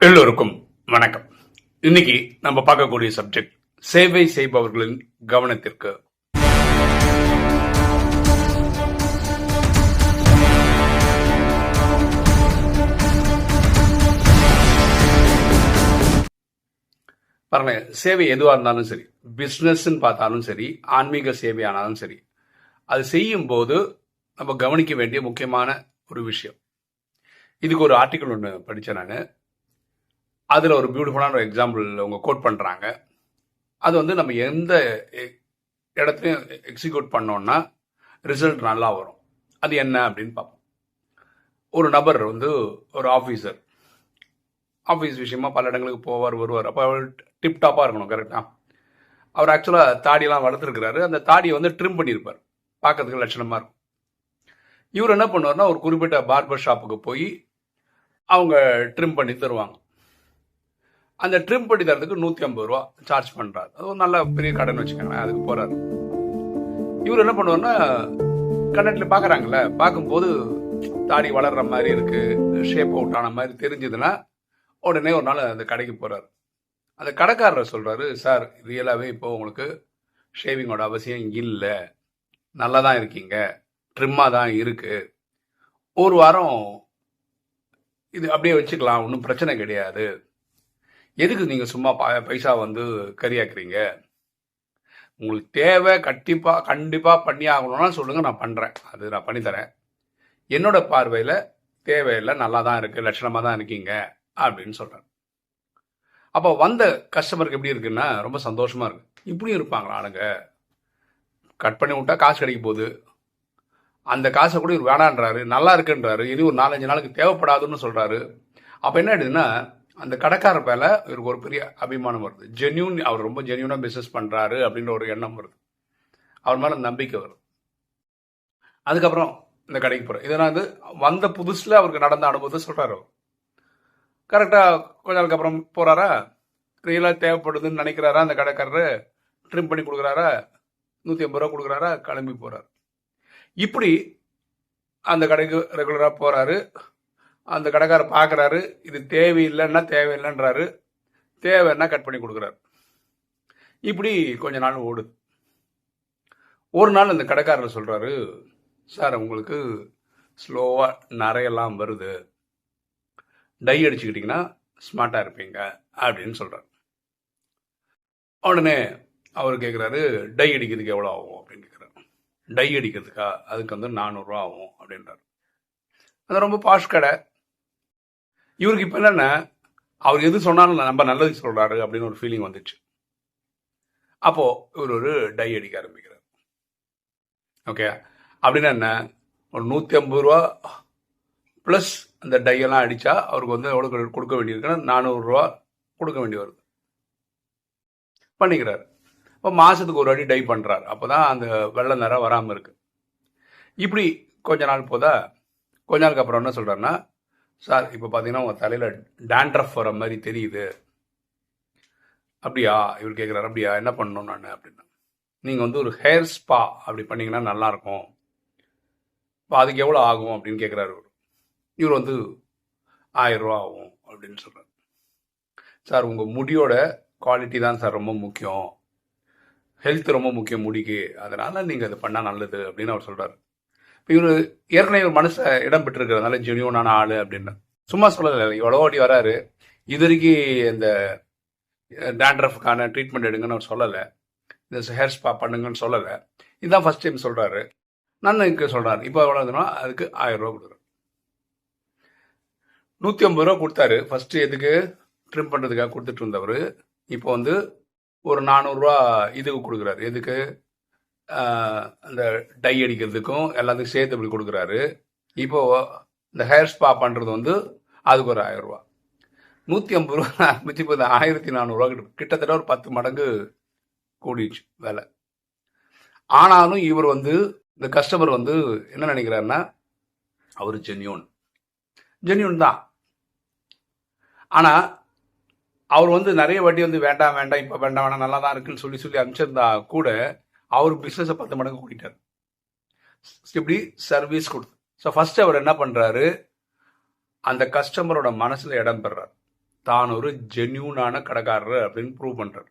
எல்லோருக்கும் வணக்கம். இன்னைக்கு நம்ம பார்க்கக்கூடிய சப்ஜெக்ட் சேவை செய்பவர்களின் கவனத்திற்கு. பாருங்க சேவை எதுவாக இருந்தாலும் சரி பிஸ்னஸ்ன்னு பார்த்தாலும் சரி ஆன்மீக சேவையானாலும் சரி அது செய்யும் போது நம்ம கவனிக்க வேண்டிய முக்கியமான ஒரு விஷயம். இதுக்கு ஒரு ஆர்டிக்கல் ஒன்று படித்தேன் நான். அதில் ஒரு பியூட்டிஃபுல்லான ஒரு எக்ஸாம்பிள் அவங்க கோட் பண்ணுறாங்க அது வந்து நம்ம எந்த எ- இடத்துலையும் எக்ஸிக்யூட் பண்ணோன்னா ரிசல்ட் நல்லா வரும். அது என்ன அப்படின்னு பார்ப்போம். ஒரு நபர் வந்து ஒரு ஆஃபீஸர் ஆஃபீஸ் விஷயமா பல இடங்களுக்கு போவார் வருவார். அப்போ அவர் டிப் டாப்பாக இருக்கணும் கரெக்டாக அவர் ஆக்சுவலாக தாடியெல்லாம் வளர்த்துருக்கிறாரு. அந்த தாடியை வந்து ட்ரிம் பண்ணியிருப்பார். பார்க்கறதுக்கு லட்சணமாக இருக்கும். இவர் என்ன பண்ணுவார்னா ஒரு குறிப்பிட்ட பார்பர் ஷாப்புக்கு போய் அவங்க ட்ரிம் பண்ணி தருவாங்க. அந்த ட்ரிம் பண்ணி தரதுக்கு நூற்றி ஐம்பது ரூபா சார்ஜ் பண்ணுறாரு அது ஒரு நல்ல பெரிய கடன் வச்சுக்கோங்களேன் அதுக்கு போகிறாரு இவர் என்ன பண்ணுவார்னா கண்ணட்டில் பார்க்குறாங்கல்ல பார்க்கும்போது தாடி வளர்ற மாதிரி இருக்கு ஷேப் அவுட் ஆன மாதிரி தெரிஞ்சதுன்னா உடனே ஒரு நாள் அந்த கடைக்கு போகிறாரு அந்த கடைக்காரர் சொல்கிறாரு சார் ரியலாகவே இப்போ உங்களுக்கு ஷேவிங்கோட அவசியம் இல்லை. நல்லா தான் இருக்கீங்க. ட்ரிம்மாக தான் இருக்கு. ஒரு வாரம் இது அப்படியே வச்சுக்கலாம் ஒன்றும் பிரச்சனை கிடையாது. எதுக்கு நீங்கள் சும்மா ப- பைசா வந்து கரியாக்குறீங்க உங்களுக்கு தேவை கண்டிப்பாக கண்டிப்பாக பண்ணி ஆகணும்னா சொல்லுங்கள் நான் பண்ணுறேன் அது நான் பண்ணித்தரேன் என்னோட பார்வையில் தேவையில்லை நல்லா தான் இருக்குது லட்சணமாக தான் இருக்கீங்க அப்படின்னு சொல்கிறேன் அப்போ வந்த கஸ்டமருக்கு எப்படி இருக்குன்னா ரொம்ப சந்தோஷமாக இருக்குது இப்படியும் இருப்பாங்களா ஆளுங்க? கட் பண்ணி விட்டா காசு கிடைக்க போகுது. அந்த காசை கூட இவர் வேணான்றாரு நல்லா இருக்குன்றாரு இது ஒரு நாலஞ்சு நாளுக்கு தேவைப்படாதுன்னு சொல்கிறாரு அப்போ என்ன ஆயிடுதுன்னா அந்த கடைக்காரர் மேல இவருக்கு ஒரு பெரிய அபிமானம் வருது. ஜென்யூன் அவர் ரொம்ப ஜென்யூனாக பிஸ்னஸ் பண்ணுறாரு அப்படின்ற ஒரு எண்ணம் வருது. அவர் மேலே நம்பிக்கை வருது. அதுக்கப்புறம் இந்த கடைக்கு போகிறேன் இதனால் வந்து வந்த புதுசில் அவருக்கு நடந்த அனுபவத்தை சொல்கிறார் அவர். கரெக்டாக கொஞ்ச நாளுக்கு அப்புறம் போகிறாரா ரியலாக தேவைப்படுதுன்னு நினைக்கிறாரா அந்த கடைக்காரரு? ட்ரிம் பண்ணி கொடுக்குறாரா? நூற்றி ஐம்பது ரூபா கொடுக்குறாரா? கிளம்பி போகிறார் இப்படி அந்த கடைக்கு ரெகுலராக போகிறாரு அந்த கடைக்காரர் பார்க்குறாரு இது தேவையில்லைன்னா தேவையில்லைன்றாரு. தேவைன்னா கட் பண்ணி கொடுக்குறாரு. இப்படி கொஞ்ச நாள் ஓடுது ஒரு நாள் அந்த கடைக்காரர் சொல்கிறாரு சார் உங்களுக்கு ஸ்லோவாக நிறையெல்லாம் வருது. டை அடிச்சுக்கிட்டிங்கன்னா ஸ்மார்ட்டாக இருப்பீங்க அப்படின்னு சொல்கிறார் உடனே அவர் கேட்குறாரு டை அடிக்கிறதுக்கு எவ்வளோ ஆகும்? அப்படின்னு கேட்குறாரு டை அடிக்கிறதுக்கா? அதுக்கு வந்து நானூறுரூவா ஆகும் அப்படின்றாரு. அது ரொம்ப பாஷ் கடை. இவருக்கு இப்போ என்னென்ன அவர் எது சொன்னாலும் நம்ம நல்லது சொல்கிறாரு அப்படின்னு ஒரு ஃபீலிங் வந்துச்சு. அப்போது இவர் ஒரு டை அடிக்க ஆரம்பிக்கிறார். ஓகே அப்படின்னா என்ன? ஒரு நூற்றி ஐம்பது ரூபா ப்ளஸ் அந்த டையெல்லாம் அடித்தா அவருக்கு வந்து எவ்வளோ கொடுக்க வேண்டியிருக்குன்னா நானூறுரூவா கொடுக்க வேண்டி வருது. பண்ணிக்கிறார். இப்போ மாதத்துக்கு ஒரு அடி டை பண்ணுறாரு அப்போ தான் அந்த வெள்ளை நிறம் வராமல் இருக்குது இப்படி கொஞ்ச நாள் போதா கொஞ்ச நாளுக்கு அப்புறம் என்ன சொல்கிறாருன்னா சார் இப்போ பார்த்தீங்கன்னா உங்கள் தலையில் டேண்ட்ரஃப் வர மாதிரி தெரியுது. அப்படியா? இவர் கேட்குறாரு அப்படியா? என்ன பண்ணணும் நான்? அப்படின்னா நீங்கள் வந்து ஒரு ஹேர் ஸ்பா அப்படி பண்ணிங்கன்னா நல்லாயிருக்கும் இப்போ அதுக்கு எவ்வளோ ஆகும் அப்படின்னு கேட்குறாரு இவர். இவர் வந்து ஆயிரரூவா ஆகும் அப்படின்னு சொல்கிறார் சார் உங்கள் முடியோட குவாலிட்டி தான் சார் ரொம்ப முக்கியம். ஹெல்த் ரொம்ப முக்கியம் முடிக்கு. அதனால் நீங்கள் அதை பண்ணால் நல்லது அப்படின்னு அவர் சொல்கிறார் இவர் ஏற்கனவே ஒரு மனசை இடம் பெற்றிருக்கிறதுனால ஜெனியூனான ஆள் அப்படின்னு. சும்மா சொல்லலை இவ்வளோ ஓடி வராரு. இது வரைக்கும் இந்த டேண்ட்ரஃப்கான ட்ரீட்மெண்ட் எடுங்கன்னு அவர் சொல்லலை. இந்த ஹேர் ஸ்பா பண்ணுங்கன்னு சொல்லலை. இதுதான் ஃபர்ஸ்ட் டைம் சொல்கிறாரு நன்னுக்கு சொல்கிறாரு இப்போ எவ்வளோதுன்னா அதுக்கு ஆயிரம் ரூபா கொடுக்குறாரு. நூற்றி ஐம்பது ரூபா கொடுத்தாரு. ஃபஸ்ட்டு எதுக்கு? ட்ரிம் பண்ணுறதுக்காக கொடுத்துட்டு இருந்தவர். இப்போ வந்து ஒரு நானூறுரூவா இதுக்கு கொடுக்குறாரு. எதுக்கு? அந்த டை அடிக்கிறதுக்கும் எல்லாத்துக்கும் சேர்த்து இப்படி கொடுக்குறாரு. இப்போ இந்த ஹேர் ஸ்பா பண்ணுறது வந்து அதுக்கு ஒரு ஆயிரம் ரூபா. நூற்றி ஐம்பது ரூபா ஆரம்பிச்சு இப்போ இந்த ஆயிரத்தி நானூறுரூவா கிட்ட கிட்டத்தட்ட ஒரு பத்து மடங்கு கூடிடுச்சு வேலை. ஆனாலும் இவர் வந்து இந்த கஸ்டமர் வந்து என்ன நினைக்கிறாருன்னா அவர் ஜென்யூன் ஜென்யூன் தான். ஆனால் அவர் வந்து நிறைய வாட்டி வந்து வேண்டாம் வேண்டாம் இப்போ வேண்டாம் வேண்டாம் நல்லா தான் இருக்குன்னு சொல்லி சொல்லி அனுப்பிச்சிருந்தா கூட அவர் பிஸ்னஸை பத்து மடங்கு கூட்டிட்டார். இப்படி சர்வீஸ் கொடுத்து. ஸோ ஃபர்ஸ்ட் அவர் என்ன பண்ணுறாரு அந்த கஸ்டமரோட மனசில் இடம் பெறார். தான் ஒரு ஜென்யூனான கடைக்காரர் அப்படின்னு ப்ரூவ் பண்ணுறார்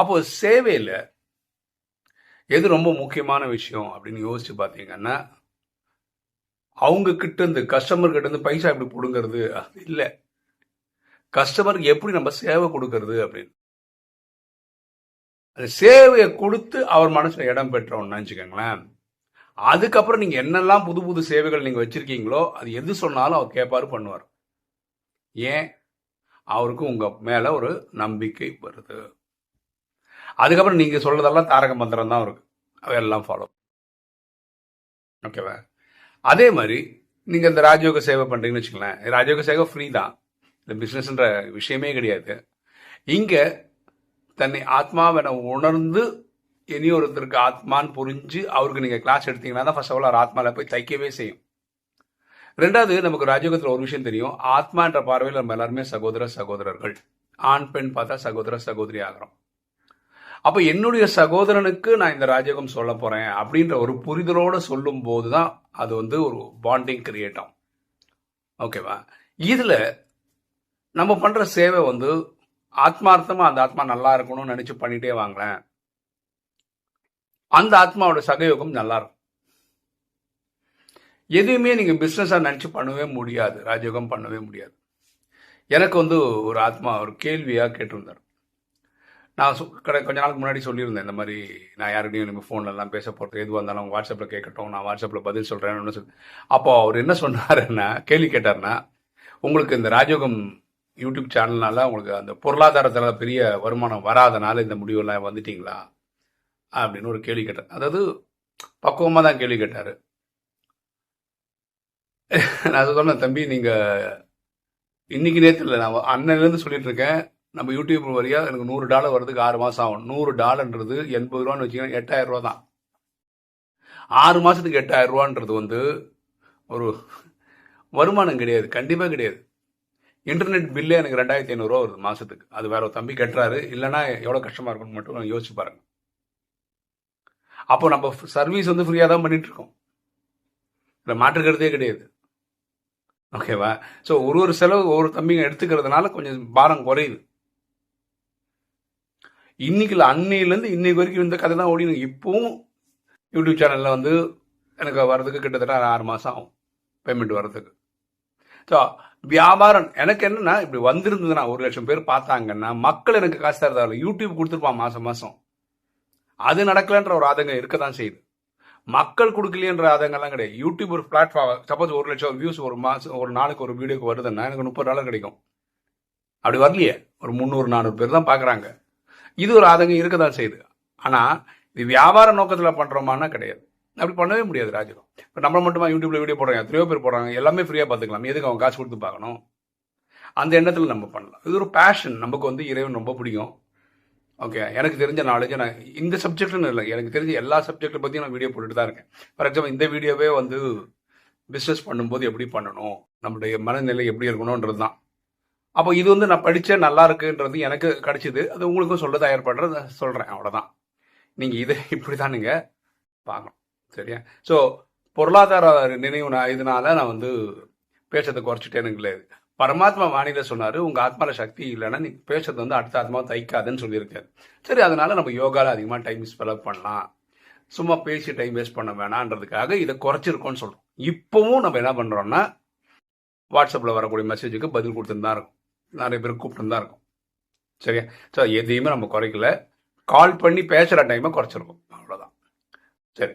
அப்போ சேவையில் எது ரொம்ப முக்கியமான விஷயம் அப்படின்னு யோசிச்சு பார்த்தீங்கன்னா அவங்க கிட்ட இருந்து கஸ்டமர் கிட்ட இருந்து பைசா எப்படி பிடுங்கிறது அது இல்லை. கஸ்டமருக்கு எப்படி நம்ம சேவை கொடுக்கறது அப்படின்னு. அந்த சேவையை கொடுத்து அவர் மனசுல இடம் பெற்றோம்னு வச்சுக்கோங்களேன் அதுக்கப்புறம் நீங்க என்னெல்லாம் புது புது சேவைகள் நீங்க வச்சிருக்கீங்களோ அது எது சொன்னாலும் அவர் கேட்பாரு பண்ணுவார். ஏன்? அவருக்கு உங்க மேல ஒரு நம்பிக்கை வருது. அதுக்கப்புறம் நீங்க சொல்றதெல்லாம் தாரக மந்திரம் தான் இருக்கு. அவையெல்லாம் ஃபாலோ ஓகேவா? அதே மாதிரி நீங்க இந்த ராஜயோக சேவை பண்றீங்கன்னு வச்சுக்கலேன் ராஜயோக சேவை ஃப்ரீ தான். இந்த பிஸ்னஸ்ன்ற விஷயமே கிடையாது. இங்கே தன்னை ஆத்மாவென உணர்ந்து இனி ஒருத்தருக்கு ஆத்மான்னு புரிஞ்சு அவருக்கு நீங்கள் கிளாஸ் எடுத்தீங்கன்னா தான் ஃபர்ஸ்ட் ஆஃப் ஆல் அவர் ஆத்மாவில் போய் தைக்கவே செய்யும். ரெண்டாவது நமக்கு ராஜயோகத்தில் ஒரு விஷயம் தெரியும். ஆத்மான்ற பார்வையில் நம்ம எல்லாருமே சகோதர சகோதரர்கள். ஆண் பெண் பார்த்தா சகோதர சகோதரி ஆகிறோம். அப்போ என்னுடைய சகோதரனுக்கு நான் இந்த ராஜயோகம் சொல்ல போகிறேன் அப்படின்ற ஒரு புரிதலோடு சொல்லும் போது தான் அது வந்து ஒரு பாண்டிங் கிரியேட் ஆகும். ஓகேவா இதில் நம்ம பண்ணுற சேவை வந்து ஆத்மார்த்தமா அந்த ஆத்மா நல்லா இருக்கணும்னு நினைச்சு பண்ணிட்டே வாங்களேன். அந்த ஆத்மாவோட சகயோகம் நல்லா இருக்கும். எதுவுமே நீங்க பிசினஸா நினைச்சு பண்ணவே முடியாது. ராஜயோகம் பண்ணவே முடியாது. எனக்கு வந்து ஒரு ஆத்மா ஒரு கேள்வியா கேட்டிருந்தார். நான் சொ- கடை கொஞ்ச நாளுக்கு முன்னாடி சொல்லியிருந்தேன் இந்த மாதிரி நான் யாருடையும் நீங்கள் ஃபோன்லலாம் பேச போகிறது எதுவாக இருந்தாலும் வாட்ஸ்அப்பில் கேட்கட்டும் நான் வாட்ஸ்அப்பில் பதில் சொல்கிறேன்னு சொல்லி அப்போ அவர் என்ன சொன்னாருன்னா கேள்வி கேட்டார்னா உங்களுக்கு இந்த ராஜயோகம் யூடியூப் சேனல்னால உங்களுக்கு அந்த பொருளாதாரத்தில் பெரிய வருமானம் வராதனால இந்த முடிவெல்லாம் வந்துட்டிங்களா? அப்படின்னு ஒரு கேள்வி கேட்டார் அதாவது பக்குவமாக தான் கேள்வி கேட்டார். நான் சொன்னேன் தம்பி நீங்கள் இன்னைக்கு நேற்று இல்லை நான் அன்னையிலேருந்து சொல்லிட்டு இருக்கேன். நம்ம யூடியூப் வழியாக எனக்கு நூறு டாலர் வரதுக்கு ஆறு மாதம் ஆகும். நூறு டாலர்ன்றது எண்பது ரூபான்னு வச்சுக்கோங்க எட்டாயிரம் ரூபா தான். ஆறு மாதத்துக்கு எட்டாயிரம் ரூபான்றது வந்து ஒரு வருமானம் கிடையாது கண்டிப்பாக கிடையாது. இன்டர்நெட் பில்லே எனக்கு ரெண்டாயிரத்தி ஐநூறுரூவா வருது மாதத்துக்கு அது வேற ஒரு தம்பி கட்டுறாரு. இல்லைன்னா எவ்வளோ கஷ்டமாக இருக்கும்னு மட்டும் யோசிச்சு பாருங்க. அப்போ நம்ம சர்வீஸ் வந்து ஃப்ரீயாக தான் பண்ணிட்டு இருக்கோம் இல்லை மாற்றுக்கிறதே கிடையாது. ஓகேவா ஸோ ஒரு ஒரு செலவு ஒரு தம்பிங்க எடுத்துக்கிறதுனால கொஞ்சம் பாரம் குறையுது. இன்னைக்குல அன்னையிலேருந்து இன்னைக்கு வரைக்கும் இந்த கதை தான் ஓடினு. இப்போவும் யூடியூப் சேனலில் வந்து எனக்கு வர்றதுக்கு கிட்டத்தட்ட ஆறு மாதம் ஆகும். பேமெண்ட் வர்றதுக்கு. ஸோ வியாபாரம் எனக்கு என்னன்னா இப்படி வந்திருந்ததுன்னா ஒரு லட்சம் பேர் பார்த்தாங்கன்னா மக்கள் எனக்கு காசு தரதால யூடியூப் கொடுத்துருப்பான் மாதம் மாதம் அது நடக்கலன்ற ஒரு ஆதங்கம் இருக்க தான் செய்யுது. மக்கள் கொடுக்கலையன்ற ஆதங்கம்லாம் கிடையாது. யூடியூப் ஒரு பிளாட்ஃபார்ம் சப்போஸ் ஒரு லட்சம் வியூஸ் ஒரு மாதம் ஒரு நாளுக்கு ஒரு வீடியோக்கு வருதுன்னா எனக்கு முப்பது டாலர் கிடைக்கும். அப்படி வரலையே. ஒரு முந்நூறு நானூறு பேர் தான் பார்க்குறாங்க. இது ஒரு ஆதங்கம் இருக்க தான் செய்யுது. ஆனால் இது வியாபார நோக்கத்தில் பண்ணுறோமானா கிடையாது. அப்படி பண்ணவே முடியாது ராஜகம் இப்போ நம்ம மட்டுமா யூடியூப்ல வீடியோ போடுறாங்க எத்தனையோ பேர் போடுறாங்க எல்லாமே ஃப்ரீயாக பார்த்துக்கலாம். எதுக்கு அவங்க காசு கொடுத்து பார்க்கணும்? அந்த எண்ணத்தில் நம்ம பண்ணலாம். இது ஒரு பேஷன் நமக்கு வந்து இறைவன் ரொம்ப பிடிக்கும். ஓகே எனக்கு தெரிஞ்ச நாலேஜ் நான் இந்த சப்ஜெக்ட்னு இல்லை. எனக்கு தெரிஞ்ச எல்லா சப்ஜெக்ட்டை பற்றியும் நான் வீடியோ போட்டுட்டு தான் இருக்கேன். ஃபார் எக்ஸாம்பிள் இந்த வீடியோவே வந்து பிஸ்னஸ் பண்ணும்போது எப்படி பண்ணணும்? நம்மளுடைய மனநிலை எப்படி இருக்கணுன்றது தான். அப்போ இது வந்து நான் படித்த நல்லா இருக்குன்றது எனக்கு கிடைச்சிது. அது உங்களுக்கும் சொல்ல தயார் பண்ணுறது சொல்கிறேன் அவ்வளோதான் நீங்கள் இதை இப்படி தானுங்க பார்க்கணும். சரியா? ஸோ பொருளாதார நினைவு நான் இதனால நான் வந்து பேசுறதை குறைச்சிட்டேன்னு கிடையாது பரமாத்மா வாணியில சொன்னாரு உங்க ஆத்மால சக்தி இல்லைன்னா நீ பேசுறது வந்து அடுத்த ஆத்மா தைக்காதுன்னு சொல்லியிருக்காரு. சரி அதனால நம்ம யோகால அதிகமாக டைம் ஸ்பெலப் பண்ணலாம். சும்மா பேசி டைம் வேஸ்ட் பண்ண வேணான்றதுக்காக இதை குறைச்சிருக்கோம்னு சொல்றோம். இப்பவும் நம்ம என்ன பண்றோம்னா வாட்ஸ்அப்பில் வரக்கூடிய மெசேஜுக்கு பதில் கொடுத்துட்டு தான் இருக்கும். நிறைய பேர் கூப்பிட்டு தான் இருக்கும். சரியா? ஸோ எதையுமே நம்ம குறைக்கல. கால் பண்ணி பேசுகிற டைமை குறைச்சிருக்கோம். அவ்வளோதான் சரி.